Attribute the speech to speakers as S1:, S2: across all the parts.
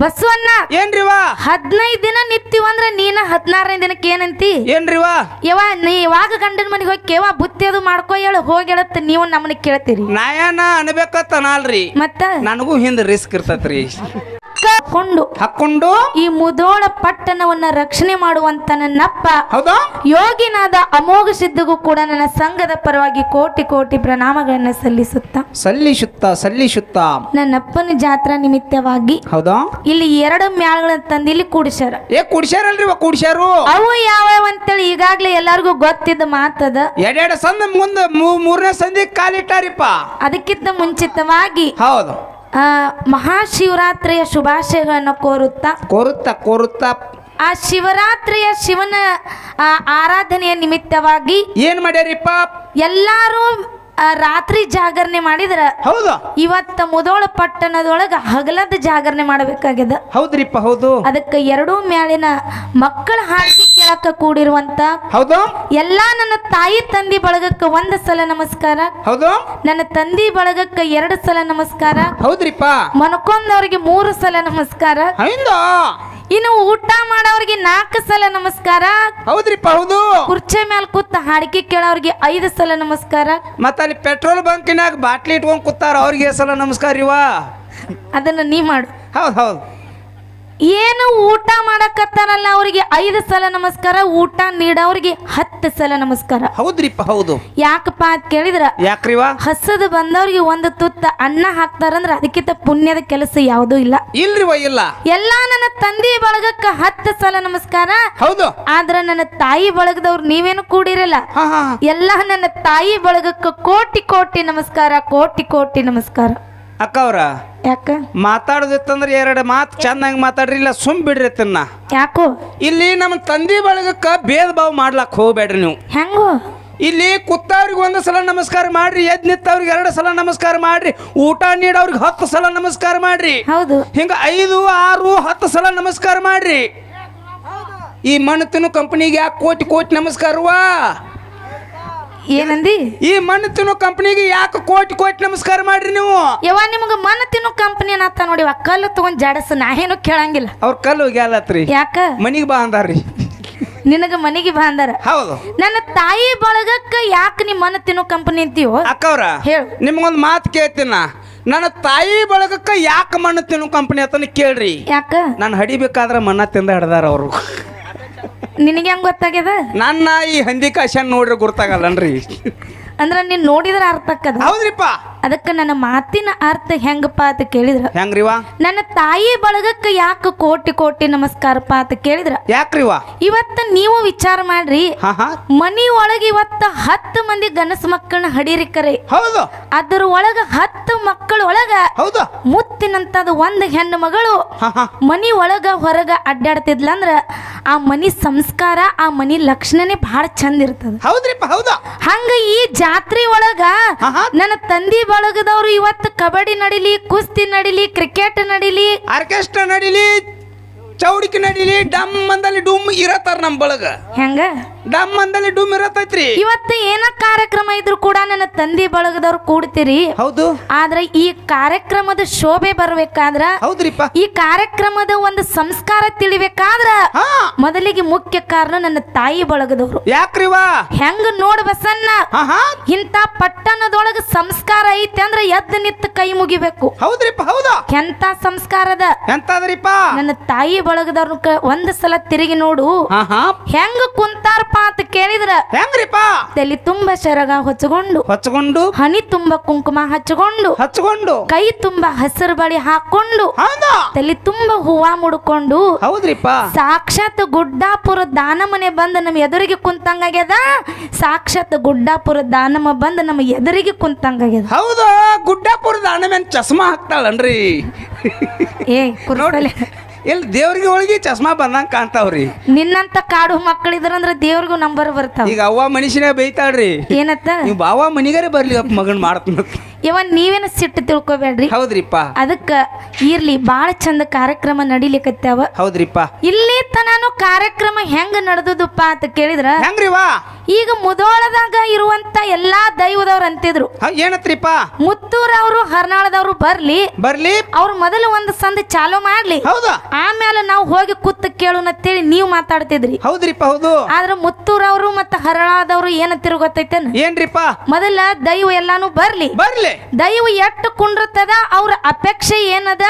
S1: ಬಸವಣ್ಣ
S2: ಏನ್ರಿವ
S1: ಹದಿನೈದು ದಿನ ನಿತ್ತೀವಂದ್ರ ನೀನ ಹದಿನಾರನೇ ದಿನಕ್ಕೆ ಏನಂತಿ?
S2: ಏನ್ರಿವ
S1: ಯವ ನೀ ಯಾವಾಗ ಗಂಡನ ಮನೆಗೆ ಹೋಗಿ ಕೇವ ಬುತ್ತಿ ಅದು ಮಾಡ್ಕೊ ಹೇಳು ಹೋಗ್ಯಾಳತ್ತ ನೀವು ನಮ್ಮನ್ನ ಕೇಳ್ತೀರಿ.
S2: ನಾಯನ ಅನ್ಬೇಕತ್ತ ನಾಲ್ರಿ
S1: ಮತ್ತ?
S2: ನನಗೂ ಹಿಂದ್ ರಿಸ್ಕ್ ಇರ್ತೈತ್ರಿ.
S1: ಕೊಂಡು
S2: ಹಾಕೊಂಡು
S1: ಈ ಮುದೋಳ ಪಟ್ಟಣವನ್ನ ರಕ್ಷಣೆ ಮಾಡುವಂತ ನನ್ನಪ್ಪ.
S2: ಹೌದಾ?
S1: ಯೋಗಿನಾದ ಅಮೋಘ ಸಿದ್ಧಗೂ ಕೂಡ ನನ್ನ ಸಂಘದ ಪರವಾಗಿ ಕೋಟಿ ಕೋಟಿ ಪ್ರಣಾಮಗಳನ್ನ ಸಲ್ಲಿಸುತ್ತ.
S2: ಸಲ್ಲಿಸುತ್ತ ಸಲ್ಲಿಸುತ್ತ.
S1: ನನ್ನಪ್ಪನ ಜಾತ್ರಾ ನಿಮಿತ್ತವಾಗಿ
S2: ಹೌದಾ?
S1: ಇಲ್ಲಿ ಎರಡು ಮ್ಯಾಳ್ಗಳನ್ನ ತಂದು ಇಲ್ಲಿ ಕೂಡಿಸ್ಯಾರ.
S2: ಏ ಕುಡ್ಸ್ಯಾರಲ್ರಿ ಇವ ಕುಡ್ಸ್ಯಾರು?
S1: ಅವು ಯಾವ್ಯಾವ ಅಂತೇಳಿ ಈಗಾಗ್ಲೇ ಎಲ್ಲಾರ್ಗೂ ಗೊತ್ತಿದ್ದ ಮಾತದ.
S2: ಎರಡೆರಡು ಸಂದ ಮುಂದೆ ಮೂರನೇ ಸಂದಿ ಕಾಲಿಟ್ಟಾರಿಪ್ಪ.
S1: ಅದಕ್ಕಿಂತ ಮುಂಚಿತವಾಗಿ
S2: ಹೌದು.
S1: ಆ ಮಹಾಶಿವರಾತ್ರಿಯ ಶುಭಾಶಯಗಳನ್ನು ಕೋರುತ್ತಾ
S2: ಕೋರುತ್ತಾ ಕೋರುತ್ತಾ.
S1: ಆ ಶಿವರಾತ್ರಿಯ ಶಿವನ ಆ, ಆರಾಧನೆಯ ನಿಮಿತ್ತವಾಗಿ
S2: ಏನ್ ಮಾಡ್ಯಾರಿಪ್ಪ?
S1: ಎಲ್ಲಾರು ಆ, ರಾತ್ರಿ ಜಾಗರಣೆ ಮಾಡಿದ್ರ
S2: ಹೌದು.
S1: ಇವತ್ತ ಮುದೋಳ ಪಟ್ಟಣದೊಳಗ ಹಗಲದ ಜಾಗರಣೆ ಮಾಡಬೇಕಾಗ್ಯದ.
S2: ಹೌದ್ರಿಪ್ಪ ಹೌದು.
S1: ಅದಕ್ಕೆ ಎರಡೂ ಮೇಲಿನ ಮಕ್ಕಳ ಹಾಕಿ ಕೇಳಕ ಕೂಡಿರುವಂತ
S2: ಹೌದು.
S1: ಎಲ್ಲಾ ನನ್ನ ತಾಯಿ ತಂದಿ ಬಳಗಕ್ಕೆ ಒಂದ ಸಲ ನಮಸ್ಕಾರ.
S2: ಹೌದು.
S1: ನನ್ನ ತಂದಿ ಬಳಗಕ್ಕೆ ಎರಡು ಸಲ ನಮಸ್ಕಾರ.
S2: ಹೌದ್ರಿಪ್ಪ.
S1: ಮನಕೊಂದವ್ರಿಗೆ ಮೂರು ಸಲ ನಮಸ್ಕಾರ. ಇನ್ನು ಊಟ ಮಾಡೋರಿಗೆ ನಾಲ್ಕು ಸಲ ನಮಸ್ಕಾರ.
S2: ಹೌದ್ರಿಪ್ಪ ಹೌದು.
S1: ಕುರ್ಚಿ ಮೇಲೆ ಕೂತ ಹಾಡಿಕೆ ಕೇಳೋರಿಗೆ ಐದು ಸಲ ನಮಸ್ಕಾರ.
S2: ಮತ್ತ ಅಲ್ಲಿ ಪೆಟ್ರೋಲ್ ಬಂಕಿನಾಗ ಬಾಟ್ಲಿ ಇಟ್ಕೊಂಡ್ ಕೂತಾರ ಅವ್ರಿಗೆ ಸಲ ನಮಸ್ಕಾರ ಇವ
S1: ಅದನ್ನ ನೀ ಮಾಡು.
S2: ಹೌದು ಹೌದು.
S1: ಏನು ಊಟ ಮಾಡಕತ್ತಾರಲ್ಲ ಅವರಿಗೆ? ಐದು ಸಲ ನಮಸ್ಕಾರ ಊಟ ನೀಡೋರಿಗೆ ಹತ್ತು ಸಲ ನಮಸ್ಕಾರ.
S2: ಹೌದ್ರಿಪ್ಪ ಹೌದು.
S1: ಯಾಕಪ್ಪ ಅಂತ ಕೇಳಿದ್ರ?
S2: ಯಾಕ್ರಿವ?
S1: ಹಸದು ಬಂದವ್ರಿಗೆ ಒಂದು ತುತ್ತ ಅನ್ನ ಹಾಕ್ತಾರಂದ್ರ ಅದಕ್ಕಿಂತ ಪುಣ್ಯದ ಕೆಲಸ ಯಾವುದೂ ಇಲ್ಲ.
S2: ಇಲ್ರಿವ ಇಲ್ಲ.
S1: ಎಲ್ಲಾ ನನ್ನ ತಂದಿ ಬಳಗಕ್ಕ ಹತ್ತು ಸಲ ನಮಸ್ಕಾರ.
S2: ಹೌದು.
S1: ಆದ್ರ ನನ್ನ ತಾಯಿ ಬಳಗದವ್ರು ನೀವೇನು ಕೂಡಿರಲ್ಲ?
S2: ಹಾ ಹಾ.
S1: ಎಲ್ಲ ನನ್ನ ತಾಯಿ ಬಳಗಕ್ಕ ಕೋಟಿ ಕೋಟಿ ನಮಸ್ಕಾರ ಕೋಟಿ ಕೋಟಿ ನಮಸ್ಕಾರ.
S2: ಅಕ್ಕ ಅವ್ರ
S1: ಯಾಕ?
S2: ಮಾತಾಡೋದಿತ್ತಂದ್ರೆ ಎರಡು ಮಾತು ಚೆನ್ನಾಗಿ ಮಾತಾಡ್ರಿ ಇಲ್ಲ ಸುಮ್ ಬಿಡ್ರಿ ತಿನ್ನ.
S1: ಯಾಕೋ?
S2: ಇಲ್ಲಿ ನಮ್ಮ ತಂದೆ ಬಳಗಕ್ಕ ಭೇದ ಭಾವ ಮಾಡ್ಲಕ್ ಹೋಗ್ಬೇಡ್ರಿ ನೀವು.
S1: ಹೆಂಗೋ?
S2: ಇಲ್ಲಿ ಕುತ್ತವ್ರಿಗೆ ಒಂದು ಸಲ ನಮಸ್ಕಾರ ಮಾಡ್ರಿ ಎದ್ ನಿತ್ತವ್ರಿಗೆ ಎರಡು ಸಲ ನಮಸ್ಕಾರ ಮಾಡ್ರಿ ಊಟ ನೀಡೋರಿಗೆ ಹತ್ತು ಸಲ ನಮಸ್ಕಾರ ಮಾಡ್ರಿ.
S1: ಹೌದು.
S2: ಹಿಂಗ ಐದು ಆರು ಹತ್ತು ಸಲ ನಮಸ್ಕಾರ ಮಾಡ್ರಿ. ಈ ಮಣ್ಣು ತಿನ್ನು ಕಂಪನಿಗೆ ಯಾಕೆ ಕೋಟಿ ಕೋಟಿ ನಮಸ್ಕಾರವಾ
S1: ಏನಂದಿ?
S2: ಈ ಮಣ್ಣು ತಿನ್ನೋ ಕಂಪನಿಗೆ ಯಾಕೆ ಕೋಟಿ ಕೋಟಿ ನಮಸ್ಕಾರ ಮಾಡ್ರಿ ನೀವು?
S1: ಯವ ನಿಮ್ಗೆ ಮಣ್ಣು ತಿನ್ನೋ ಕಂಪನಿ ಅನ್ನತ್ತ ನೋಡಿ ಕಲ್ಲು ತಗೊಂಡ್ ಜಾಡಸ್ ನಾ ಏನು ಕೇಳಂಗಿಲ್ಲ.
S2: ಅವ್ರ ಕಲ್ಲು ಗ್ಯಾಲತ್ರಿ
S1: ಯಾಕ?
S2: ಮನಿಗೆ ಬಾ ಅಂದಾರ್ರಿ.
S1: ನಿನಗ ಮನೆಗೆ ಬಾಂದಾರ
S2: ಹೌದು.
S1: ನನ್ನ ತಾಯಿ ಬಳಗಕ್ಕ ಯಾಕೆ ನಿಮ್ಮ ಮನ ತಿನ್ನೋ ಕಂಪನಿ ಅಂತೀವೋ
S2: ಅಕ್ಕವ್ರ
S1: ಹೇಳು.
S2: ನಿಮ್ಗೊಂದು ಮಾತು ಕೇಳ್ತೀನ ನನ್ನ ತಾಯಿ ಬಳಗಕ್ಕ ಯಾಕೆ ಮಣ್ಣು ತಿನ್ನು ಕಂಪನಿ ಅಂತ ಕೇಳ್ರಿ.
S1: ಯಾಕ?
S2: ನಾನು ಹಡಿಬೇಕಾದ್ರೆ ಮಣ್ಣ ತಿಂದ ಹಿಡ್ದಾರ ಅವರು.
S1: ನಿನಗೆ ಹೆಂಗ್ ಗೊತ್ತಾಗ್ಯದ?
S2: ನನ್ನ ಈ ಹಂದಿ ಕಾಶನ್ ನೋಡ್ರಿ ಗುರ್ತಾಗಲ್ಲನ್ರಿ.
S1: ಅಂದ್ರೆ ನೀನ್ ನೋಡಿದ್ರೆ ಅರ್ಥ ಆಕ್ಕದ
S2: ಹೌದ್ರಿಪ್ಪ.
S1: ಅದಕ್ಕ ನನ್ನ ಮಾತಿನ ಅರ್ಥ ಹೆಂಗಪ್ಪ ಅಂತ ಕೇಳಿದ್ರ.
S2: ಹೆಂಗ್ರಿವಾ
S1: ನನ್ನ ತಾಯಿ ಬಳಗಕ್ಕ ಯಾಕೆ ಕೋಟಿ ಕೋಟಿ ನಮಸ್ಕಾರಪ್ಪ ಅಂತ ಕೇಳಿದ್ರ.
S2: ಯಾಕ್ರಿವಾ
S1: ಇವತ್ತ ನೀವು ವಿಚಾರ ಮಾಡ್ರಿ.
S2: ಹಾ ಹಾ.
S1: ಮನಿ ಒಳಗೆ ಇವತ್ತ ಹತ್ತು ಮಂದಿ ಗನಸ ಮಕ್ಕಳನ್ನ ಹಡೀರಿಕರೆ
S2: ಹೌದು.
S1: ಅದ್ರ ಒಳಗ ಹತ್ತು ಮಕ್ಕಳ ಒಳಗ
S2: ಹೌದು.
S1: ಮುತ್ತಿನಂತದ ಒಂದು ಹೆಣ್ಣು ಮಗಳು
S2: ಹಾ ಹಾ.
S1: ಮನಿ ಒಳಗ ಹೊರಗ ಅಡ್ಡಾಡ್ತಿದ್ಲಂದ್ರ ಆ ಮನಿ ಸಂಸ್ಕಾರ ಆ ಮನಿ ಲಕ್ಷಣನೆ ಬಹಳ ಚಂದ ಇರ್ತದ.
S2: ಹೌದ್ರಿಪ್ಪ ಹೌದು.
S1: ಹಂಗ ಈ ಜಾತ್ರೆ ಒಳಗ ನನ್ನ ತಂದಿ ಬಳಗದವ್ರು ಇವತ್ತು ಕಬಡ್ಡಿ ನಡಿಲಿ ಕುಸ್ತಿ ನಡಿಲಿ ಕ್ರಿಕೆಟ್ ನಡಿಲಿ.
S2: ಆರ್ಕೆಸ್ಟ್ರಾ ನಡೀಲಿ ಚೌಡಿಕೆ ನಡೀಲಿ ಡಮ್ ಅಂದಲ್ಲಿ ಡುಮ್ ಇರತ್ತಾರ ನಮ್ಮ ಬಳಗ.
S1: ಹೆಂಗ?
S2: ಡಮ್ ಅಂದಲ್ಲಿ ಡುಮ್ ಇರತೈತ್ರಿ.
S1: ಇವತ್ತು ಏನ ಕಾರ್ಯಕ್ರಮ ಇದ್ರು ಕೂಡ ನನ್ನ ತಂದಿ ಬಳಗದವ್ರು ಕೂಡ್ತೀರಿ.
S2: ಹೌದು.
S1: ಆದ್ರೆ ಈ ಕಾರ್ಯಕ್ರಮದ ಶೋಭೆ ಬರ್ಬೇಕಾದ್ರ
S2: ಹೌದ್ರಿಪ್ಪ.
S1: ಈ ಕಾರ್ಯಕ್ರಮದ ಒಂದು ಸಂಸ್ಕಾರ ತಿಳಿಬೇಕಾದ್ರ ಮೊದಲಿಗೆ ಮುಖ್ಯ ಕಾರಣ ನನ್ನ ತಾಯಿ ಬಳಗದವ್ರು.
S2: ಯಾಕ್ರಿವಾ
S1: ಹೆಂಗ ನೋಡ್ ಬಸನ್ನ ಇಂತ ಪಟ್ಟಣದೊಳಗ ಸಂಸ್ಕಾರ ಐತೆ ಅಂದ್ರೆ ಎದ್ದ ನಿತ್ತ ಕೈ ಮುಗಿಬೇಕು.
S2: ಹೌದ್ರಿಪ್ಪ ಹೌದು.
S1: ಎಂತ ಸಂಸ್ಕಾರದ?
S2: ಎಂತಾದ್ರಿಪ್ಪ?
S1: ನನ್ನ ತಾಯಿ ಬಳಗದವ್ರ ಒಂದ್ ಸಲ ತಿರುಗಿ ನೋಡು.
S2: ಹೆಂಗ್ ಹಾ
S1: ಹೆಂಗ ಕುಂತಾರಪ್ಪ ಅಂತ ಕೇಳಿದ್ರ
S2: ಹೆಂಗ್ರಿಪ್ಪ?
S1: ತಲೆ ತುಂಬಾ ಸೆರಗ ಹೊಚ್ಕೊಂಡು
S2: ಹಚ್ಕೊಂಡು?
S1: ಹನಿ ತುಂಬಾ ಕುಂಕುಮ ಹಚ್ಕೊಂಡು
S2: ಹಚ್ಕೊಂಡು?
S1: ಕೈ ತುಂಬಾ ಹಸಿರು ಬಳಿ ಹಾಕೊಂಡು
S2: ಹೌದಾ?
S1: ತಲೆ ತುಂಬಾ ಹೂವ ಮುಡ್ಕೊಂಡು
S2: ಹೌದ್ರಿಪ್ಪ.
S1: ಸಾಕ್ಷಾತ್ ಗುಡ್ಡಾಪುರ ದಾನಮನೆ ಬಂದ ನಮ್ಮ ಎದುರಿಗೆ ಕುಂತಂಗಾಗ್ಯದ? ಸಾಕ್ಷಾತ್ ಗುಡ್ಡಾಪುರ ದಾನಮ್ಮ ಬಂದ ನಮ್ಮ ಎದುರಿಗೆ ಕುಂತಂಗಾಗ್ಯದ.
S2: ಹೌದು ಗುಡ್ಡಾಪುರ ಅಣ್ಣ ಮೇಲೆ ಚಸ್ಮಾ ಹಾಕ್ತಾಳನ್ರಿ.
S1: ಏ ಕುರ್ಸಲೆ
S2: ಇಲ್ಲಿ ದೇವ್ರಿಗೆ ಒಳಗೆ ಚಸ್ಮಾ ಬಂದಂಗ ಕಾಣ್ತಾವ್ರಿ.
S1: ನಿನ್ನಂತ ಕಾಡು ಮಕ್ಕಳಿದ್ರಂದ್ರ ದೇವ್ರಿಗೂ ನಂಬರ್ ಬರ್ತಾವ.
S2: ಈಗ ಅವ್ವ ಮನುಷ್ಯನೇ ಬೈತಾಳ್ರಿ
S1: ಏನತ್ತ?
S2: ನೀವು ಬಾವ ಮನಿಗಾರೆ ಬರ್ಲಿ ಅಪ್ಪ ಮಗನ್ ಮಾಡ್ತಾನ
S1: ಇವ ನೀವೇನ ಸಿಟ್ಟು ತಿಳ್ಕೊಬೇಡ್ರಿ?
S2: ಹೌದ್ರಿಪ್ಪ.
S1: ಅದಕ್ಕ ಇರ್ಲಿ ಬಾಳ ಚಂದ ಕಾರ್ಯಕ್ರಮ ನಡಿಲಿಕತ್ತಾವ
S2: ಹೌದ್ರಿಪ್ಪ.
S1: ಇಲ್ಲಿ ತನಾನು ಕಾರ್ಯಕ್ರಮ ಹೆಂಗ ನಡೆದದಪ್ಪ ಅಂತ ಕೇಳಿದ್ರ?
S2: ಹೆಂಗ್ರಿವಾ
S1: ಈಗ ಮುದೋಳದಾಗ ಇರುವಂತ ಎಲ್ಲಾ ದೈವದವ್ರು ಅಂತಿದ್ರು.
S2: ಏನತ್ರಿಪ್ಪ?
S1: ಮುತ್ತೂರವ್ರು ಹರ್ನಾಳದವ್ರು ಬರ್ಲಿ.
S2: ಬರ್ಲಿ.
S1: ಅವ್ರು ಮೊದಲು ಒಂದು ಸಂದ ಚಾಲೂ ಮಾಡ್ಲಿ.
S2: ಹೌದಾ.
S1: ಆಮೇಲೆ ನಾವು ಹೋಗಿ ಕೂತ್ ಕೇಳೋಣ ಅಂತೇಳಿ ನೀವು ಮಾತಾಡ್ತಿದ್ರಿ.
S2: ಹೌದ್ರಿಪ್ಪ ಹೌದು.
S1: ಆದ್ರ ಮುತ್ತೂರವ್ರು ಮತ್ತ ಹರ್ನಾಳದವ್ರು ಏನಂತಿರು ಗೊತ್ತೈತೇನ?
S2: ಏನ್ರಿಪ್ಪ?
S1: ಮೊದಲ ದೈವ ಎಲ್ಲಾನು ಬರ್ಲಿ.
S2: ಬರ್ಲಿ.
S1: ದೈವ ಎಷ್ಟು ಕುಂಡ್ರತದ ಅವ್ರ ಅಪೇಕ್ಷೆ ಏನದ?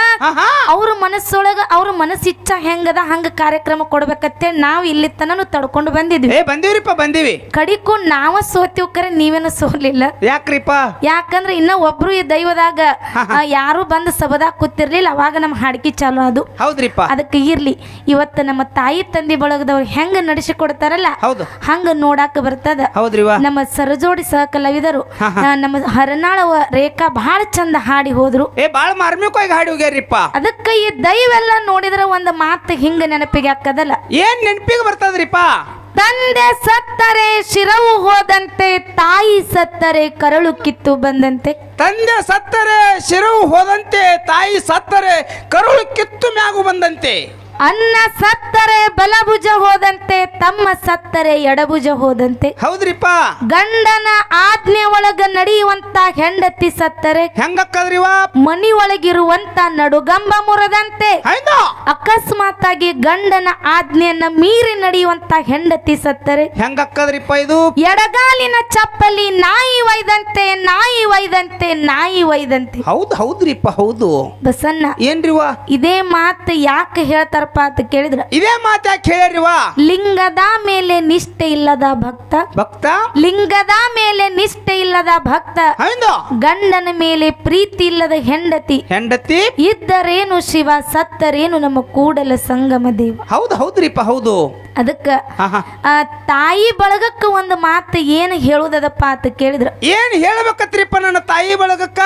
S1: ಅವ್ರ ಮನಸ್ಸೊಳಗ ಅವ್ರ ಮನಸ್ಸಿಚ್ಛ ಹೆಂಗದ ಹಂಗ ಕಾರ್ಯಕ್ರಮ ಕೊಡ್ಬೇಕತ್ತೆ ನಾವು ಇಲ್ಲಿ ತನನು ತಡ್ಕೊಂಡು ಬಂದಿದ್ವಿ.
S2: ಏ ಬಂದಿವಿ ಬಂದೀವಿ.
S1: ಕಡಿಕು ನಾವ ಸೋತಿವ್ ಕರೆ ನೀವೇನ ಸೋಲಿಲ್ಲ.
S2: ಯಾಕ್ರಿಪ್ಪ?
S1: ಯಾಕಂದ್ರೆ ಇನ್ನ ಒಬ್ರು ಈ ದೈವದಾಗ ಆ, ಯಾರು ಬಂದು ಸಬದಾಗ ಕೂತಿರ್ಲಿಲ್ಲ ಅವಾಗ ನಮ್ಮ ಹಾಡ್ಕಿ ಚಾಲು ಅದು.
S2: ಹೌದ್ರಿಪ್ಪ.
S1: ಅದಕ್ಕೆ ಇರ್ಲಿ. ಇವತ್ತ ನಮ್ಮ ತಾಯಿ ತಂದೆ ಬಳಗದವ್ರು ಹೆಂಗ ನಡೆಸಿಕೊಡ್ತಾರಲ್ಲ
S2: ಹೌದು.
S1: ಹಂಗ ನೋಡಾಕ ಬರ್ತದ.
S2: ಹೌದ್ರಿವಾ
S1: ನಮ್ಮ ಸರಜೋಡಿ ಸಹ ಕಲಾವಿದರು ಆ, ನಮ್ಮ ಹರನಾಳವ ರೇಖಾ ಬಹಳ ಚಂದ ಹಾಡಿ ಹೋದ್ರು.
S2: ಏ ಬಾಳ ಮಾರ್ಮಿಕವಾಗಿ ಹಾಡಿ ಹೋಗ್ಯಾರಿಪ್ಪ.
S1: ಅದಕ್ಕ ಈ ದೈವೆಲ್ಲ ನೋಡಿದ್ರ ಒಂದ್ ಮಾತು ಹಿಂಗ ನೆನಪಿಗೆ ಹಾಕದಲ್ಲ.
S2: ಏನ್ ನೆನಪಿಗೆ ಬರ್ತದ್ರಿಪ್ಪ?
S1: ತಂದೆ ಸತ್ತರೆ ಶಿರವು ಹೋದಂತೆ ತಾಯಿ ಸತ್ತರೆ ಕರಳು ಕಿತ್ತು ಬಂದಂತೆ.
S2: ತಂದೆ ಸತ್ತರೆ ಶಿರವು ಹೋದಂತೆ ತಾಯಿ ಸತ್ತರೆ ಕರುಳು ಕಿತ್ತು ಮ್ಯಾಗು ಬಂದಂತೆ.
S1: ಅನ್ನ ಸತ್ತರೆ ಬಲಭುಜ ಹೋದಂತೆ ತಮ್ಮ ಸತ್ತರೆ ಎಡಭುಜ ಹೋದಂತೆ.
S2: ಹೌದ್ರಿಪ್ಪ?
S1: ಗಂಡನ ಆಜ್ಞೆ ಒಳಗ ನಡೆಯುವಂತ ಹೆಂಡತಿ ಸತ್ತರೆ
S2: ಹೆಂಗಕ್ಕದ್ರಿವಾ?
S1: ಮನಿ ಒಳಗಿರುವಂತ ನಡುಗಂಬ ಮುರದಂತೆ. ಅಕಸ್ಮಾತ್ ಆಗಿ ಗಂಡನ ಆಜ್ಞೆಯನ್ನ ಮೀರಿ ನಡೆಯುವಂತ ಹೆಂಡತಿ ಸತ್ತರೆ.
S2: ಹೆಂಗಕ್ಕದ್ರಿಪ್ಪ ಇದು?
S1: ಎಡಗಾಲಿನ ಚಪ್ಪಲಿ ನಾಯಿ ವೈದಂತೆ ನಾಯಿ ವೈದಂತೆ ನಾಯಿ ವೈದಂತೆ
S2: ಹೌದು ಹೌದ್ರಿಪ್ಪ ಹೌದು.
S1: ಬಸನ್ನ
S2: ಏನ್ರಿವ?
S1: ಇದೇ ಮಾತು ಯಾಕೆ ಹೇಳ್ತಾರಪ್ಪ ಅಂತ ಕೇಳಿದ್ರ
S2: ಇದೇ ಮಾತು ಯಾಕೆ ಹೇಳ್ಯಾರಿವಾ
S1: ಲಿಂಗದ ಮೇಲೆ ನಿಷ್ಠೆ ಇಲ್ಲದ ಭಕ್ತ
S2: ಭಕ್ತ?
S1: ಲಿಂಗದ ಮೇಲೆ ನಿಷ್ಠೆ ಇಲ್ಲದ ಭಕ್ತ
S2: ಹೌದು.
S1: ಗಂಡನ ಮೇಲೆ ಪ್ರೀತಿ ಇಲ್ಲದ ಹೆಂಡತಿ
S2: ಹೆಂಡತಿ?
S1: ಇದ್ದರೇನು ಶಿವ ಸತ್ತರೇನು ನಮ್ಮ ಕೂಡಲ ಸಂಗಮ ದೇವ.
S2: ಹೌದು ಹೌದ್ರಿಪ್ಪ ಹೌದು.
S1: ಅದಕ್ಕ ಆ ತಾಯಿ ಬಳಗಕ್ಕ ಒಂದು ಮಾತು ಏನು ಹೇಳುದದಪ್ಪ ಅಂತ ಕೇಳಿದ್ರ
S2: ಏನ್ ಹೇಳ್ಬೇಕತ್ರಿಪ್ಪ ನನ್ನ ತಾಯಿ ಬಳಗಕ್ಕ?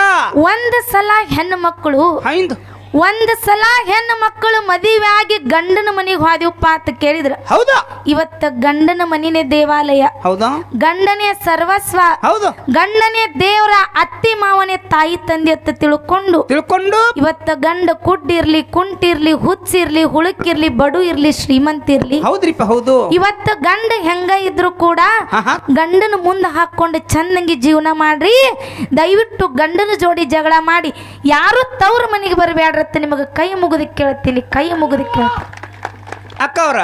S1: ಒಂದ್ ಸಲ ಹೆಣ್ಣು ಮಕ್ಕಳು
S2: ಹೈಂದು
S1: ಒಂದ್ ಸಲ ಹೆಣ್ಣು ಮಕ್ಕಳು ಮದುವೆ ಆಗಿ ಗಂಡನ ಮನೆಗೆ ಹೋದಿವಪ್ಪ ಅಂತ ಕೇಳಿದ್ರ.
S2: ಹೌದಾ?
S1: ಇವತ್ತ ಗಂಡನ ಮನಿನೇ ದೇವಾಲಯ.
S2: ಹೌದಾ?
S1: ಗಂಡನೇ ಸರ್ವಸ್ವ.
S2: ಹೌದು.
S1: ಗಂಡನೇ ದೇವರ ಅತ್ತಿ ಮಾವನೇ ತಾಯಿ ತಂದೆ ಅಂತ ತಿಳ್ಕೊಂಡು
S2: ತಿಳ್ಕೊಂಡು?
S1: ಇವತ್ತ ಗಂಡ ಕುಡ್ಡಿರ್ಲಿ ಕುಂಟಿರ್ಲಿ ಹುಚ್ಚಿರ್ಲಿ ಹುಳುಕಿರ್ಲಿ ಬಡು ಇರ್ಲಿ ಶ್ರೀಮಂತ ಇರ್ಲಿ.
S2: ಹೌದ್ರಿಪ್ಪ ಹೌದು.
S1: ಇವತ್ತ ಗಂಡ ಹೆಂಗ ಇದ್ರು ಕೂಡ ಗಂಡನ ಮುಂದೆ ಹಾಕೊಂಡು ಚಂದಂಗಿ ಜೀವನ ಮಾಡ್ರಿ. ದಯವಿಟ್ಟು ಗಂಡನ ಜೋಡಿ ಜಗಳ ಮಾಡಿ. ಯಾರು ತವ್ರ ಮನೆಗೆ ಬರಬೇಡ್ರತ್ತ ನಿಮಗೆ ಕೈ ಮುಗಿದು ಕೇಳ್ತೀನಿ ಕೈ ಮುಗಿದು ಕೇಳ್ತೀನಿ.
S2: ಅಕ್ಕವ್ರ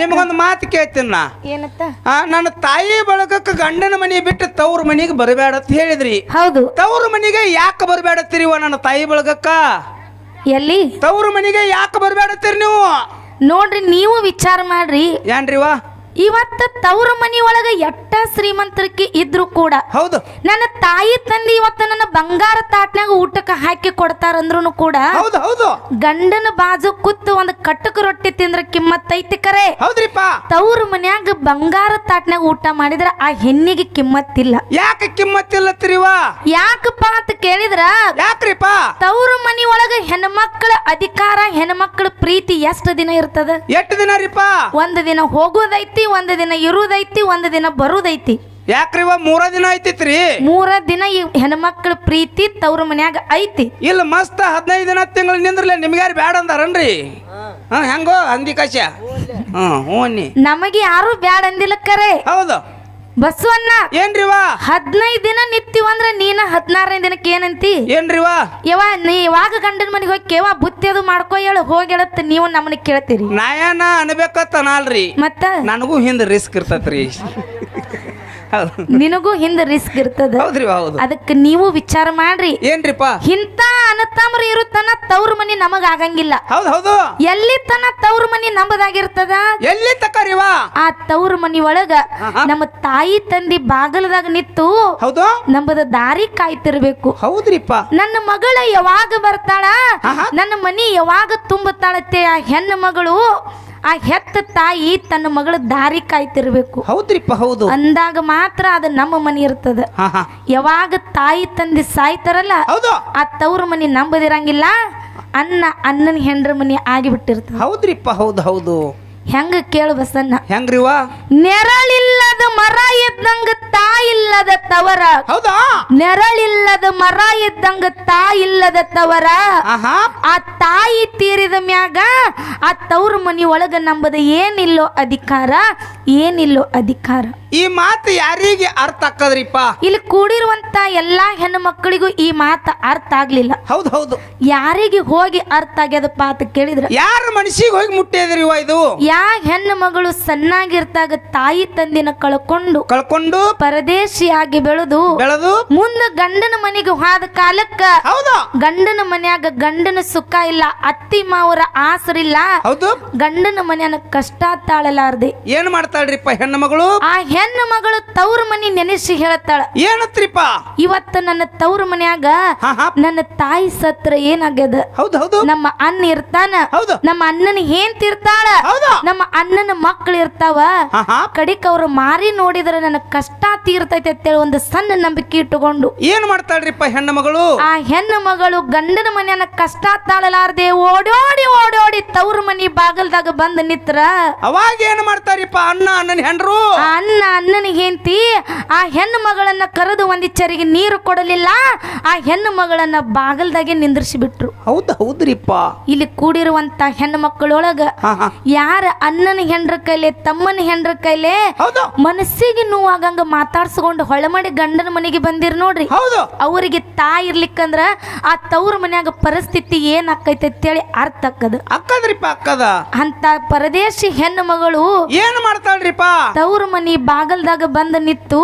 S2: ನಿಮಗೊಂದು ಮಾತು ಕೇಳ್ತೀನಿ ನಾ.
S1: ಏನತ್ತ?
S2: ಆ, ನನ್ನ ತಾಯಿ ಬಳಗಕ್ಕೆ ಗಂಡನ ಮನೆ ಬಿಟ್ಟು ತವ್ರ ಮನೆಗೆ ಬರಬೇಡ ಅಂತ ಹೇಳಿದ್ರಿ.
S1: ಹೌದು.
S2: ತವ್ರ ಮನೆಗೆ ಯಾಕೆ ಬರಬೇಡತ್ತೀರಿವ ನನ್ನ ತಾಯಿ ಬಳಗಕ್ಕ
S1: ಎಲ್ಲಿ?
S2: ತವ್ರ ಮನೆಗೆ ಯಾಕೆ ಬರಬೇಡತ್ತೀರಿ ನೀವು?
S1: ನೋಡ್ರಿ ನೀವು ವಿಚಾರ ಮಾಡ್ರಿ.
S2: ಏನ್ರಿವಾ?
S1: ಇವತ್ತ ತವ್ರ ಮನಿ ಒಳಗ ಎಟ್ಟ ಶ್ರೀಮಂತರಿಗೆ ಇದ್ರು ಕೂಡ
S2: ಹೌದು.
S1: ನನ್ನ ತಾಯಿ ತಂದೆ ಇವತ್ತ ನನ್ನ ಬಂಗಾರ ತಾಟ್ನಾಗ ಊಟಕ್ಕೆ ಹಾಕಿ ಕೊಡ್ತಾರಂದ್ರು ಕೂಡ
S2: ಹೌದು ಹೌದು.
S1: ಗಂಡನ ಬಾಜು ಕೂತು ಒಂದು ಕಟ್ಟಕ ರೊಟ್ಟಿ ತಿಂದ್ರ ಕಿಮ್ಮತ್ ಐತಿ ಕರೆ.
S2: ಹೌದ್ರಿಪ್ಪ.
S1: ತವ್ರ ಮನ್ಯಾಗ ಬಂಗಾರ ತಾಟ್ನಾಗ ಊಟ ಮಾಡಿದ್ರ ಆ ಹೆಣ್ಣಿಗೆ ಕಿಮ್ಮತ್ತಿಲ್ಲ.
S2: ಯಾಕೆ ಕಿಮ್ಮತ್ತಿಲ್ಲತ್ತೀರಿವಾ?
S1: ಯಾಕಪ್ಪ ಅಂತ ಕೇಳಿದ್ರ?
S2: ಯಾಕ್ರಿಪ್ಪ?
S1: ತವ್ರ ಮನಿ ಒಳಗ ಹೆಣ್ಮಕ್ಳ ಅಧಿಕಾರ ಹೆಣ್ಮಕ್ಳ ಪ್ರೀತಿ ಎಷ್ಟು ದಿನ ಇರ್ತದ?
S2: ಎಷ್ಟು ದಿನ ರೀಪಾ
S1: ಒಂದು ದಿನ ಹೋಗೋದೈತಿ ಒಂದು ದಿನ ಇರುದೈತಿ ಒಂದು ದಿನ ಬರುದೈತಿ.
S2: ಯಾಕ್ರಿ ಮೂರ ದಿನ ಐತಿತ್ರಿ?
S1: ಮೂರ ದಿನ ಈ ಹೆಣ್ಮಕ್ಳ ಪ್ರೀತಿ ತವ್ರ ಮನ್ಯಾಗ ಐತಿ.
S2: ಇಲ್ಲ ಮಸ್ತ್ ಹದಿನೈದು ದಿನ ತಿಂಗಳು ನಿಂದ್ರಲ್ಲ ನಿಮ್ಗ್ಯಾರು ಬ್ಯಾಡ ಅಂದಾರನ್ರಿ? ಹಾ ಹೆಂಗೋ ಅಂದಿ ಕಾಶ ಹ್ಮ್ ಹ್ಞೂ
S1: ನಮಗೆ ಯಾರು ಬ್ಯಾಡ ಅಂದಿಲ್ಲ ಕರೆ.
S2: ಹೌದು.
S1: ಬಸವಣ್ಣ
S2: ಏನ್ರಿವಾ
S1: ಹದಿನೈದು ದಿನ ನಿತ್ತಿವಂದ್ರ ನೀನ ಹದಿನಾರನೇ ದಿನಕ್ಕೆ ಏನಂತಿ?
S2: ಏನ್ರಿವಾ
S1: ಯವ ನೀ ಯಾವಾಗ ಗಂಡನ ಮನೆಗೆ ಹೋಗಿ ಕೇವ ಬುತ್ತಿ ಅದು ಮಾಡ್ಕೋ ಹೇಳು ಹೋಗಿ ಹೇಳತ್ತ ನೀವು ನಮ್ಮನ್ನ ಕೇಳ್ತೀರಿ.
S2: ನಾಯನ ಅನ್ಬೇಕತ್ತ ನಾಲ್ರಿ
S1: ಮತ್ತ?
S2: ನನಗೂ ಹಿಂದೆ ರಿಸ್ಕ್ ಇರ್ತತ್ರಿ.
S1: ನಿನಗೂ ಹಿಂದ ರಿಸ್ಕ್ ಇರ್ತದ?
S2: ಹೌದ್ರಿ ಹೌದು.
S1: ಅದಕ್ಕೆ ನೀವು ವಿಚಾರ ಮಾಡ್ರಿ.
S2: ಏನ್ರಿಪ್ಪ?
S1: ಹಿಂತ ಅನತಾಮ್ರ ಇರುತ್ತನ ತವ್ರ ಮನಿ ನಮಗ ಆಗಂಗಿಲ್ಲ.
S2: ಹೌದು ಹೌದು.
S1: ಎಲ್ಲಿ ತನ ತವ್ರ ಮನಿ ನಮ್ಮದಾಗಿರ್ತದ
S2: ಎಲ್ಲಿ ತಕರಿವಾ
S1: ಆ ತವ್ರ ಮನಿ ಒಳಗ ನಮ್ಮ ತಾಯಿ ತಂದಿ ಬಾಗಲದಾಗ ನಿಂತು
S2: ಹೌದು.
S1: ನಮ್ಮದ ದಾರಿ ಕಾಯ್ತಿರ್ಬೇಕು.
S2: ಹೌದ್ರಿಪ್ಪ.
S1: ನನ್ನ ಮಗಳ ಯಾವಾಗ ಬರ್ತಾಳ? ನನ್ನ ಮನಿ ಯಾವಾಗ ತುಂಬುತ್ತಾಳತ್ತೆ? ಆ ಹೆಣ್ಣು ಮಗಳು ಆ ಹೆತ್ತ ತಾಯಿ ತನ್ನ ಮಗಳ ದಾರಿ ಕಾಯ್ತಿರ್ಬೇಕು.
S2: ಹೌದ್ರಿಪ್ಪ ಹೌದು.
S1: ಅಂದಾಗ ಮಾತ್ರ ಅದು ನಮ್ಮ ಮನೆ ಇರ್ತದ. ಯಾವಾಗ ತಾಯಿ ತಂದೆ ಸಾಯ್ತಾರಲ್ಲ
S2: ಹೌದು.
S1: ಆ ತವ್ರ ಮನೆ ನಂಬದಿರಂಗಿಲ್ಲ ಅನ್ನ ಅಣ್ಣನ ಹೆಂಡ್ರ ಮನಿ ಆಗಿಬಿಟ್ಟಿರ್ತದ.
S2: ಹೌದ್ರಿಪ್ಪ ಹೌದು ಹೌದು.
S1: ಹೆಂಗ ಕೇಳು ಬಸನ್ನ
S2: ಹೆಂಗ್ರಿವಾ
S1: ನೆರಳಿಲ್ಲದ ಮರ ಇದ್ದಂಗ ತಾಯಿಲ್ಲದ ತವರ.
S2: ಹೌದಾ?
S1: ನೆರಳಿಲ್ಲದ ಮರ ಇದ್ದಂಗ ತಾಯಿಲ್ಲದ ತವರ. ಆ ತಾಯಿ ತೀರಿದ ಮ್ಯಾಗ ಆ ತವ್ರ ಮನಿ ಒಳಗ ನಂಬದ ಏನಿಲ್ಲೋ ಅಧಿಕಾರ ಏನಿಲ್ಲೋ ಅಧಿಕಾರ.
S2: ಈ ಮಾತು ಯಾರಿಗೆ ಅರ್ಥ ಆಕ್ಕದ್ರಿಪ್ಪ
S1: ಇಲ್ಲಿ ಕೂಡಿರುವಂತ ಎಲ್ಲಾ ಹೆಣ್ಣು ಮಕ್ಕಳಿಗೂ ಈ ಮಾತು ಅರ್ಥ ಆಗ್ಲಿಲ್ಲ.
S2: ಹೌದು ಹೌದು.
S1: ಯಾರಿಗೆ ಹೋಗಿ ಅರ್ಥ ಆಗ್ಯದಪ್ಪ ಅಂತ ಕೇಳಿದ್ರ?
S2: ಯಾರ ಮನಸ್ಸಿಗೆ ಹೋಗಿ ಮುಟ್ಟಿದ್ರಿ ಇದು?
S1: ಯಾ ಹೆಣ್ಣು ಮಗಳು ಸಣ್ಣಾಗಿರ್ತಾಗ ತಾಯಿ ತಂದಿನ ಕಳ್ಕೊಂಡು
S2: ಕಳ್ಕೊಂಡು
S1: ಪರದೇಶಿಯಾಗಿ ಬೆಳೆದು
S2: ಬೆಳೆದು
S1: ಮುಂದ ಗಂಡನ ಮನೆಗೆ ಹೋದ ಕಾಲಕ್ಕ
S2: ಹೌದು.
S1: ಗಂಡನ ಮನ್ಯಾಗ ಗಂಡನ ಸುಖ ಇಲ್ಲ ಅತ್ತಿ ಮಾವರ ಆಸರಿಲ್ಲ
S2: ಹೌದು.
S1: ಗಂಡನ ಮನೆಯನ್ನ ಕಷ್ಟ ತಾಳಲಾರದೆ.
S2: ಏನ್ ಮಾಡ್ತಾಳ್ರಿಪ್ಪ ಹೆಣ್ಣು ಮಗಳು
S1: ಆ ಹೆಣ್ಣು ಮಗಳು ತವ್ರ ಮನಿ ನೆನೆಸಿ ಹೇಳ್ತಾಳ.
S2: ಏನತ್ರಿಪ್ಪ
S1: ಇವತ್ತ ನನ್ನ ತವ್ರ ಮನ್ಯಾಗ ನನ್ನ ತಾಯಿ ಸತ್ರ ಏನಾಗ್ಯದ?
S2: ಹೌದೌದು ಹೌದು.
S1: ನಮ್ಮ ಅಣ್ಣ ಇರ್ತಾನ.
S2: ಹೌದು.
S1: ನಮ್ಮ ಅಣ್ಣನ ಹೇಂತ ಇರ್ತಾಳ.
S2: ಹೌದು.
S1: ನಮ್ಮ ಅಣ್ಣನ ಮಕ್ಳು ಇರ್ತಾವ. ಕಡಿಕ ಅವ್ರು ಮಾರಿ ನೋಡಿದ್ರೆ ನನ್ನ ಕಷ್ಟ ತೀರ್ತೈತೆ ಅಂತೇಳಿ ಒಂದು ಸಣ್ಣ ನಂಬಿಕೆ ಇಟ್ಟುಕೊಂಡು.
S2: ಏನ್ ಮಾಡ್ತಾಳ್ರಿಪ್ಪ ಹೆಣ್ಣು ಮಗಳು?
S1: ಆ ಹೆಣ್ಣು ಮಗಳು ಗಂಡನ ಮನೆಯನ್ನ ಕಷ್ಟ ತಾಳಲಾರದೆ ಓಡೋಡಿ ಓಡೋಡಿ ತವ್ರ ಮನಿ ಬಾಗಲ್ದಾಗ ಬಂದ್ ನಿತ್ರ.
S2: ಅವಾಗ ಏನ್ ಮಾಡ್ತಾರಿಪ್ಪ ಅಣ್ಣ ಅಣ್ಣನ ಹೆಂಡ್ರು?
S1: ಅಣ್ಣ ಅಣ್ಣನ ಹೆಂಡತಿ ಆ ಹೆಣ್ಣು ಮಗಳನ್ನ ಕರೆದು ಒಂದಿಚ್ಚರಿಗೆ ನೀರು ಕೊಡಲಿಲ್ಲ ಆ ಹೆಣ್ಣು ಮಗಳನ್ನ ಬಾಗಲ್ದಾಗೆ ನಿಂದ್ರಿಸಿಬಿಟ್ರು.
S2: ಹೌದು ಹೌದ್ರಿಪ್ಪ.
S1: ಇಲ್ಲಿ ಕೂಡಿರುವಂತ ಹೆಣ್ಣು ಮಕ್ಕಳೊಳಗ ಯಾರ ಅಣ್ಣನ ಹೆಂಡ್ರ ಕೈಲೆ ತಮ್ಮನ ಹೆಂಡ್ರ ಕೈಲೆ
S2: ಹೌದು.
S1: ಮನಸ್ಸಿಗೆ ನೋವಾಗಂಗ ಮಾತಾಡ್ಸ್ಕೊಂಡು ಹೊಳಮಡಿ ಗಂಡನ ಮನೆಗೆ ಬಂದಿರ್ ನೋಡ್ರಿ.
S2: ಹೌದು.
S1: ಅವರಿಗೆ ತಾಯಿ ಇರ್ಲಿಕ್ಕಂದ್ರ ಆ ತವ್ರ ಮನ್ಯಾಗ ಪರಿಸ್ಥಿತಿ ಏನ್ ಆಕೈತೆ ಅಂತೇಳಿ ಅರ್ಥ ಆಕ್ಕದ.
S2: ಅಕ್ಕದ್ರಿಪ್ಪ ಅಕ್ಕದ
S1: ಅಂತ ಪರದೇಶಿ ಹೆಣ್ಣು ಮಗಳು
S2: ಏನ್ ಮಾಡ್ತಾಳ್ರಿಪ್ಪ?
S1: ತವ್ರ ಮನಿ ಬಾಗಲ್ದಾಗ ಬಂದ ನಿತ್ತು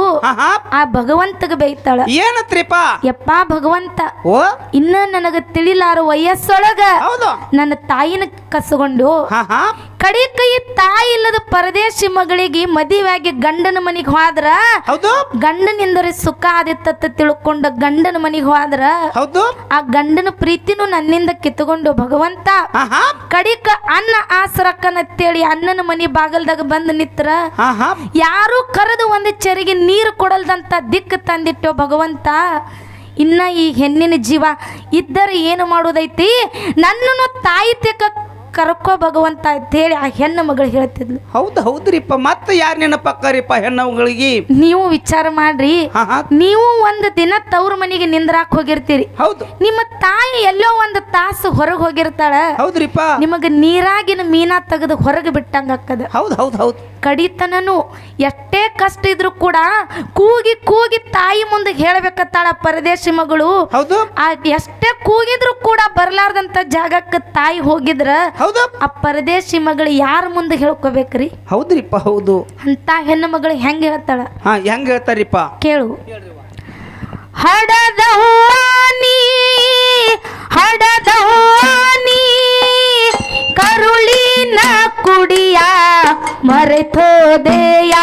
S1: ಆ ಭಗವಂತಗ ಬೈತಾಳ
S2: ಏನತ್ರಿಪ್ಪ
S1: ಯಪ್ಪ ಭಗವಂತ
S2: ಓ.
S1: ಇನ್ನ ನನಗ ತಿಳಿಲಾರ ವಯಸ್ಸೊಳಗ
S2: ಹೌದು.
S1: ನನ್ನ ತಾಯಿನ ಕಸಗೊಂಡು
S2: ಹಾ ಹಾ
S1: ಕಡಿ ಕೈ ತಾಯಿ ಇಲ್ಲದ ಪರದೇಶಿ ಮಗಳಿಗೆ ಮದುವೆಯಾಗಿ ಗಂಡನ ಮನೆಗೆ ಹೋದ್ರ
S2: ಹೌದು.
S1: ಗಂಡನಿಂದರೆ ಸುಖ ಆದಿತ್ತ ತಿಳ್ಕೊಂಡ ಗಂಡನ ಮನೆಗೆ ಹೋದ್ರ
S2: ಹೌದು.
S1: ಆ ಗಂಡನ ಪ್ರೀತಿನೂ ನನ್ನಿಂದ ಕಿತ್ತುಕೊಂಡು ಭಗವಂತ
S2: ಆಹಾ.
S1: ಕಡಿಕ ಅನ್ನ ಆಸರಕ್ಕನತ್ತೇಳಿ ಅಣ್ಣನ ಮನಿ ಬಾಗಲ್ದಾಗ ಬಂದು ನಿತ್ರ
S2: ಆಹಾ.
S1: ಯಾರು ಕರೆದು ಒಂದು ಚೆರಿಗೆ ನೀರು ಕೊಡಲ್ದಂತ ದಿಕ್ಕು ತಂದಿಟ್ಟೋ ಭಗವಂತ ಇನ್ನ ಈ ಹೆಣ್ಣಿನ ಜೀವ ಇದ್ದರೆ ಏನು ಮಾಡೋದೈತಿ? ನನ್ನನ್ನು ತಾಯಿ ತೆಕ್ಕ ಕರ್ಕೋ ಭಗವಂತ ಅಂತೇಳಿ ಆ ಹೆಣ್ಣು ಮಗಳು ಹೇಳ್ತಿದ್ಲು.
S2: ಹೌದು ಹೌದ್ರಿಪ್ಪ ಮತ್ತೆ ಯಾರು ನೆನಪಕ್ಕಾರಿಪ್ಪ ಹೆಣ್ಣುಗಳಿಗೆ
S1: ನೀವು ವಿಚಾರ ಮಾಡ್ರಿ.
S2: ಹಾ ಹಾ.
S1: ನೀವು ಒಂದು ದಿನ ತವ್ರ ಮನೆಗೆ ನಿಂದ್ರಾಕ್ ಹೋಗಿರ್ತೀರಿ.
S2: ಹೌದು.
S1: ನಿಮ್ಮ ತಾಯಿ ಎಲ್ಲೋ ಒಂದು ತಾಸು ಹೊರಗೆ ಹೋಗಿರ್ತಾಳ.
S2: ಹೌದ್ರಿಪ್ಪ.
S1: ನಿಮಗೆ ನೀರಾಗಿನ ಮೀನಾ ತೆಗೆದು ಹೊರಗೆ ಬಿಟ್ಟಂಗ ಅಕ್ಕದ
S2: ಹೌದು ಹೌದು ಹೌದು.
S1: ಕಡಿತನನು. ಎಷ್ಟೇ ಕಷ್ಟ ಇದ್ರು ಕೂಡ ಕೂಗಿ ಕೂಗಿ ತಾಯಿ ಮುಂದೆ ಹೇಳಬೇಕತ್ತಾಳ ಪರದೇಶಿ ಮಗಳು.
S2: ಹೌದು.
S1: ಆ ಎಷ್ಟೇ ಕೂಗಿದ್ರು ಕೂಡ ಬರ್ಲಾರ್ದಂತ ಜಾಗಕ್ಕೆ ತಾಯಿ ಹೋಗಿದ್ರ
S2: ಹೌದು.
S1: ಆ ಪರದೇಶಿ ಮಗಳು ಯಾರ ಮುಂದೆ ಹೇಳ್ಕೋಬೇಕ್ರಿ?
S2: ಹೌದ್ರಿಪ್ಪ ಹೌದು.
S1: ಅಂತ ಹೆಣ್ಣು ಮಗಳು ಹೆಂಗ್ ಹೇಳ್ತಾಳ?
S2: ಹಾ ಹೆಂಗ್ ಹೇಳ್ತಾರಿಪ್ಪ?
S1: ಕೇಳು. ಹಡದ ಹಡದವಾನಿ ಕರುಳಿನ ಕುಡಿಯ ಮರೆತೋದೆಯ?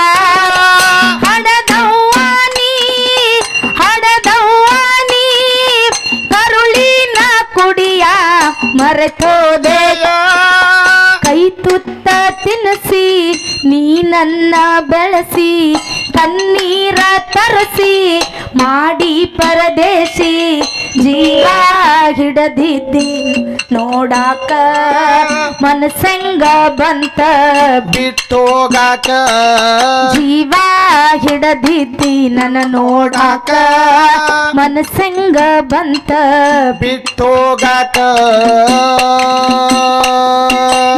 S1: ಹಡದವಾನಿ ಹಡದವಾನಿ ಕರುಳಿನ ಕುಡಿಯ ಮರೆತೋದೆಯ? ಕೈ ತುತ್ತ ತಿನ್ನಿಸಿ ನೀ ನನ್ನ ಬೆಳೆಸಿ ಕಣ್ಣೀರ ತರಸಿ, ಮಾಡಿ ಪರದೇಶಿ ಜೀವ ಹಿಡದಿದ್ದಿ ನೋಡಾಕ ಮನಸಂಗ ಬಂತ.
S3: ಬಿಟ್ಟೋಗಾಕ.
S1: ಜೀವ ಹಿಡದಿದ್ದಿ ನನ್ನ ನೋಡಾಕ ಮನಸಂಗ ಬಂತ.
S3: ಬಿಟ್ಟೋಗಾಕ.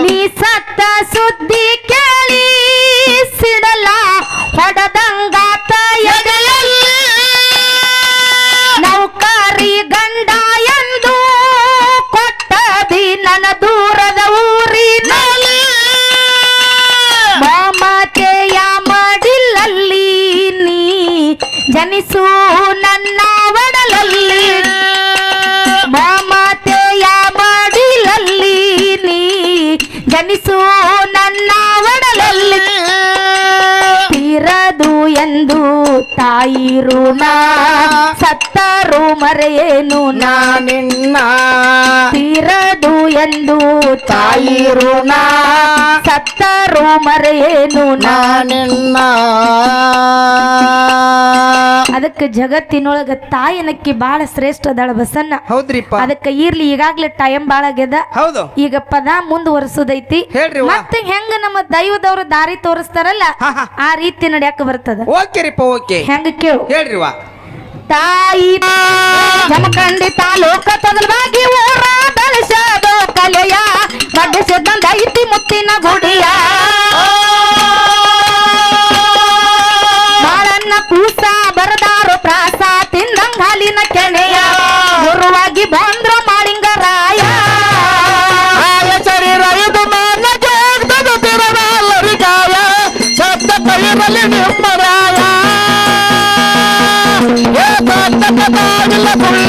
S1: ನೀ ಸತ್ತ ಸುದ್ದಿ ಕೇಳಿ ಸಿಡಲ ಹೊಡದಂಗಾತ ಜನಿಸು ನನ್ನ ಒಡಲಲ್ಲಿ. ಮಮತೆಯ ಮಡಿಲಲ್ಲಿ ನೀ ಜನಿಸು ನನ್ನ ಒಡಲಲ್ಲಿ. ತೀರದು ಎಂದು ತಾಯಿ ಋಣ, ಸತ್ತರು ಮರೆಯೇನು ನಾ
S3: ನಿನ್ನ.
S1: ತೀರದು ಎಂದು ತಾಯಿ ಋಣ, ಸತ್ತರು ಮರೆಯೇನು ನಾ
S3: ನಿನ್ನ.
S1: ಅದಕ್ಕೆ ಜಗತ್ತಿನೊಳಗ ತಾಯನಕ್ಕಿ ಬಾಳ ಶ್ರೇಷ್ಠ ಅದಾಳ ಬಸನ್ನ
S2: ಹೌದ್ರಿಪ್ಪ.
S1: ಅದಕ್ಕೆ ಇರ್ಲಿ ಈಗಾಗ್ಲೇ ಟೈಮ್ ಬಾಳ ಆಗ್ಯದ.
S2: ಹೌದು.
S1: ಈಗ ಪದ ಮುಂದುವರ್ಸೋದೈತಿ.
S2: ಹೇಳ್ರಿ.
S1: ಮತ್ತೆ ಹೆಂಗ ನಮ್ಮ ದೈವದವ್ರ ದಾರಿ ತೋರಿಸ್ತಾರಲ್ಲ
S2: ಹಾ ಹಾ.
S1: ಆ ರೀತಿ ನಡ್ಯಾಕ ಬರ್ತದ.
S2: ಓಕೆ ರೀಪ್ಪ ಓಕೆ.
S1: ಹೆಂಗ ಕೇಳು.
S2: ಹೇಳ್ರಿ ವಾ
S1: ತಾಯಿ ಜಮಖಂಡಿ ತಾಲೂಕ ತೊದಲ್ವಾಗಿ ಊರ ಬೆಳೆಸೋದು ಕಲೆಯ ಬಡ್ಡಿಸಿದ್ದಂದ ಐತಿ ಮುತ್ತಿನ ಗುಡಿಯ.
S3: Papa